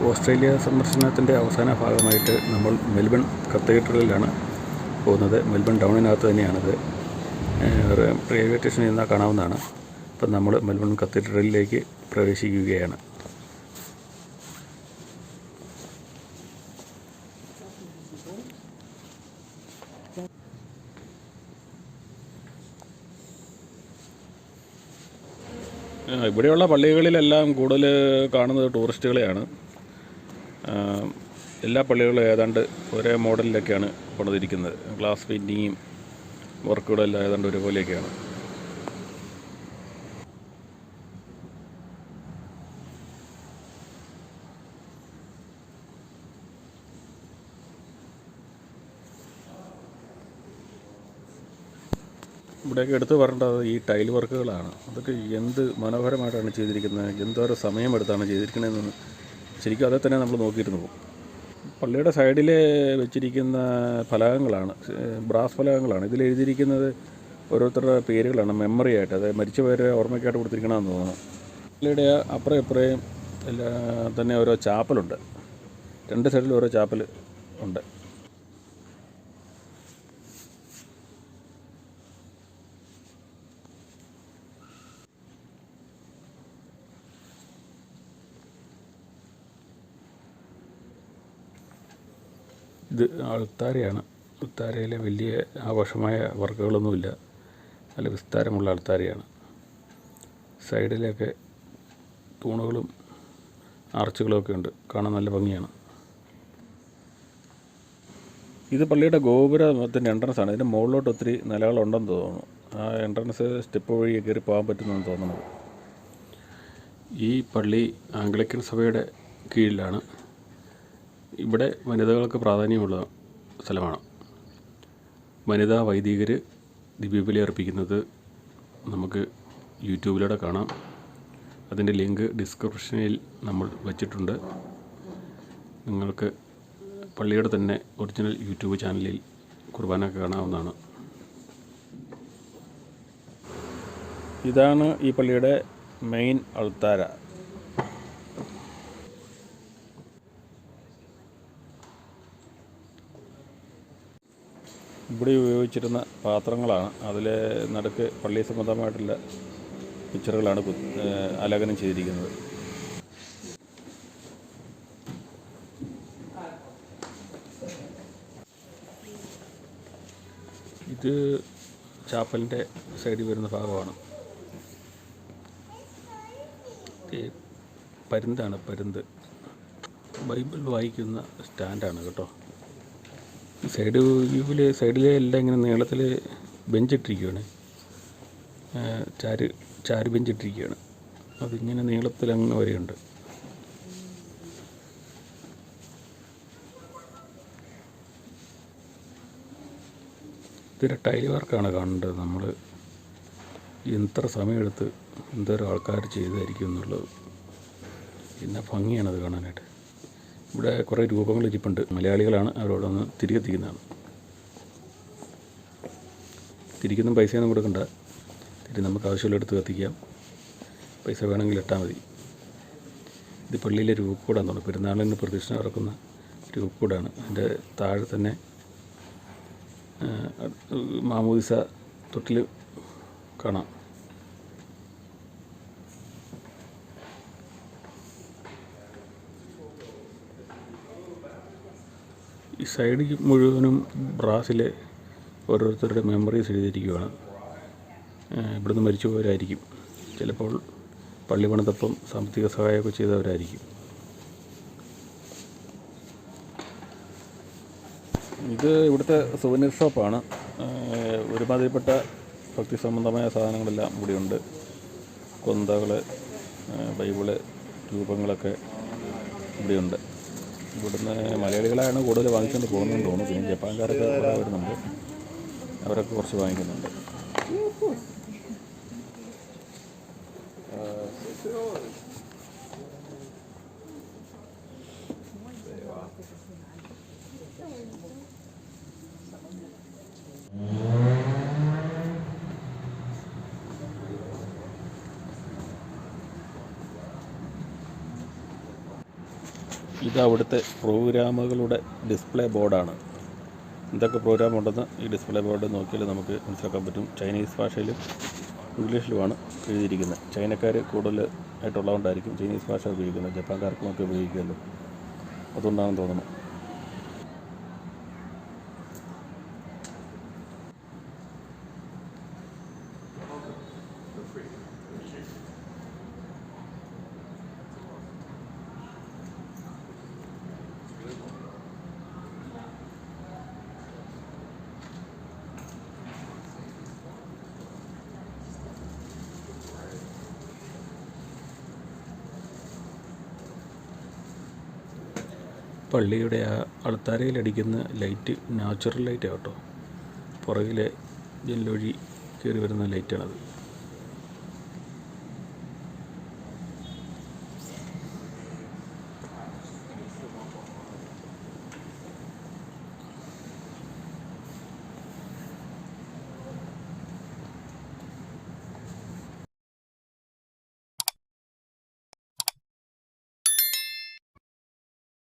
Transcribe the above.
Australia സന്ദർശനത്തിന്റെ അവസാന ഭാഗമായിട്ട് നമ്മൾ മെൽബൺ കത്തീഡ്രലിലാണ് പോകുന്നത്. മെൽബൺ ടൗണിനകത്ത് തന്നെയാണിത്. റെയിൽവേ സ്റ്റേഷനിൽ നിന്നാൽ കാണാവുന്നതാണ്. അപ്പം നമ്മൾ മെൽബൺ കത്തീഡ്രലിലേക്ക് പ്രവേശിക്കുകയാണ്. ഇവിടെയുള്ള പള്ളികളിലെല്ലാം കൂടുതൽ കാണുന്നത് ടൂറിസ്റ്റുകളെയാണ്. എല്ലാ പള്ളികളും ഏതാണ്ട് ഒരേ മോഡലിലൊക്കെയാണ് പണിതിരിക്കുന്നത്. ഗ്ലാസ് പെയിന്റിങ്ങും വർക്കുകളും എല്ലാം ഏതാണ്ട് ഒരുപോലെയൊക്കെയാണ്. ഇവിടെയൊക്കെ എടുത്തു പറയേണ്ടത് ഈ ടൈൽ വർക്കുകളാണ്. അതൊക്കെ എന്ത് മനോഹരമായിട്ടാണ് ചെയ്തിരിക്കുന്നത്? എന്തോരം സമയമെടുത്താണ് ചെയ്തിരിക്കുന്നതെന്ന് ശരിക്കും അതേ തന്നെ നമ്മൾ നോക്കിയിരുന്നു. പോകും പള്ളിയുടെ സൈഡിൽ വെച്ചിരിക്കുന്ന ഫലകങ്ങളാണ് ബ്രാസ് ഫലകങ്ങളാണ്. ഇതിൽ എഴുതിയിരിക്കുന്നത് ഓരോരുത്തരുടെ പേരുകളാണ് മെമ്മറി ആയിട്ട്. അതായത് മരിച്ചവരെ ഓർമ്മയ്ക്കായിട്ട് കൊടുത്തിരിക്കണമെന്ന് തോന്നുന്നു. പള്ളിയുടെ അപ്പുറം ഇപ്പുറയും തന്നെ ഓരോ ചാപ്പലുണ്ട്. രണ്ട് സൈഡിലും ഓരോ ചാപ്പൽ ഉണ്ട്. ഇത് അൾത്താരയാണ് അൾത്താരയിലെ വലിയ ആഘോഷമായ വർക്കുകളൊന്നുമില്ല നല്ല വിസ്താരമുള്ള അൾത്താരയാണ് സൈഡിലൊക്കെ തൂണുകളും ആർച്ചുകളൊക്കെ ഉണ്ട്. കാണാൻ നല്ല ഭംഗിയാണ്. ഇത് പള്ളിയുടെ ഗോപുരത്തിന്റെ എൻട്രൻസ് ആണ്. ഇതിന്റെ മുകളിലോട്ട് ഒത്തിരി നിലകളുണ്ടെന്ന് തോന്നുന്നു. ആ എൻട്രൻസ് സ്റ്റെപ്പ് വഴി കയറി പോകാൻ പറ്റുന്നെന്ന് തോന്നുന്നു. ഈ പള്ളി ആംഗ്ലിക്കൻ സഭയുടെ കീഴിലാണ്. ഇവിടെ വനിതകൾക്ക് പ്രാധാന്യമുള്ള സ്ഥലമാണ്. വനിതാ വൈദികർ ദിവ്യബലി അർപ്പിക്കുന്നത് നമുക്ക് യൂട്യൂബിലൂടെ കാണാം. അതിന്റെ ലിങ്ക് ഡിസ്ക്രിപ്ഷനിൽ നമ്മൾ വച്ചിട്ടുണ്ട്. നിങ്ങൾക്ക് പള്ളിയുടെ തന്നെ ഒറിജിനൽ യൂട്യൂബ് ചാനലിൽ കുർബാന കാണാവുന്നതാണ്. ഇതാണ് ഈ പള്ളിയുടെ മെയിൻ അൾത്താര. ഇവിടെ ഉപയോഗിച്ചിരുന്ന പാത്രങ്ങളാണ്. അതിൽ നടുക്ക് പള്ളി സംബന്ധമായിട്ടുള്ള പിക്ചറുകളാണ് ആലേഖനം ചെയ്തിരിക്കുന്നത്. ഇത് ചാപ്പലിന്റെ സൈഡിൽ വരുന്ന ഭാഗമാണ്. പരുന്താണ് പരുന്ത്. ബൈബിൾ വായിക്കുന്ന സ്റ്റാൻഡാണ് കേട്ടോ. സൈഡ് വ്യൂവിൽ സൈഡിലെ എല്ലാം ഇങ്ങനെ നീളത്തിൽ ബെഞ്ചിട്ടിരിക്കുകയാണ് ചാര് ചാര് ബെഞ്ചിട്ടിരിക്കുകയാണ് അതിങ്ങനെ നീളത്തിൽ അങ്ങ് വരെയുണ്ട്. ഇതൊരു ടൈൽ വർക്കാണ് കാണേണ്ടത് നമ്മൾ എത്ര സമയമെടുത്ത് എന്തോരം ആൾക്കാർ ചെയ്തായിരിക്കും എന്നുള്ളത്. പിന്നെ ഭംഗിയാണത് കാണാനായിട്ട്. ഇവിടെ കുറേ രൂപങ്ങൾ ഇരിപ്പുണ്ട്. മലയാളികളാണ് അവരോട് ഒന്ന് തിരികെ തിരിക്കുന്നതാണ് തിരിക്കുന്ന പൈസയൊന്നും കൊടുക്കണ്ട. തിരി നമുക്ക് ആവശ്യമുള്ള എടുത്ത് കത്തിക്കാം. പൈസ വേണമെങ്കിൽ ഇട്ടാൽ മതി. ഇത് പള്ളിയിലെ രൂപക്കൂടാന്ന് തോന്നുന്നു. പെരുന്നാളിന് പ്രദക്ഷിണ ഇറക്കുന്ന രൂപക്കൂടാണ്. അതിന്റെ താഴെ തന്നെ മാമൂദിസ തൊട്ടിൽ കാണാം. ഈ സൈഡ് മുഴുവനും ബ്രാസിലെ ഓരോരുത്തരുടെ മെമ്മറീസ് എഴുതിയിരിക്കുകയാണ് ഇവിടുന്ന് മരിച്ചുപോയവരായിരിക്കും ചിലപ്പോൾ പള്ളി പണിതപ്പം സാമ്പത്തിക സഹായമൊക്കെ ചെയ്തവരായിരിക്കും. ഇത് ഇവിടുത്തെ സുവനീർ ഷോപ്പാണ് ഒരുമാതിരിപ്പെട്ട ഭക്തി സംബന്ധമായ സാധനങ്ങളെല്ലാം ഇവിടെയുണ്ട് കൊന്തകൾ ബൈബിൾ രൂപങ്ങളൊക്കെ ഇവിടെയുണ്ട് ഇവിടുന്ന് മലയാളികളാണ് കൂടുതൽ വാങ്ങിച്ചുകൊണ്ട് പോകുന്നതെന്ന് തോന്നുന്നു. പിന്നെ ജപ്പാൻകാരൊക്കെ കുറേ വരുന്നുണ്ട്. അവരൊക്കെ കുറച്ച് വാങ്ങിക്കുന്നുണ്ട്. ഇത് അവിടുത്തെ പ്രോഗ്രാമുകളുടെ ഡിസ്പ്ലേ ബോർഡാണ്. എന്തൊക്കെ പ്രോഗ്രാം ഉണ്ടെന്ന് ഈ ഡിസ്പ്ലേ ബോർഡ് നോക്കിയാൽ നമുക്ക് മനസ്സിലാക്കാൻ പറ്റും. ചൈനീസ് ഭാഷയിലും ഇംഗ്ലീഷിലുമാണ് എഴുതിയിരിക്കുന്നത്. ചൈനക്കാർ കൂടുതൽ ആയിട്ടുള്ളതുകൊണ്ടായിരിക്കും ചൈനീസ് ഭാഷ ഉപയോഗിക്കുന്നത്. ജപ്പാൻകാർക്കും ഒക്കെ ഉപയോഗിക്കുമല്ലോ. അതുകൊണ്ടാണെന്ന് തോന്നുന്നു. പള്ളിയുടെ ആ അൾത്താരയിൽ അടിക്കുന്ന ലൈറ്റ് നാച്ചുറൽ ലൈറ്റാണ് കേട്ടോ. പുറകിലെ ജനലുവഴി കയറി വരുന്ന ലൈറ്റാണത്.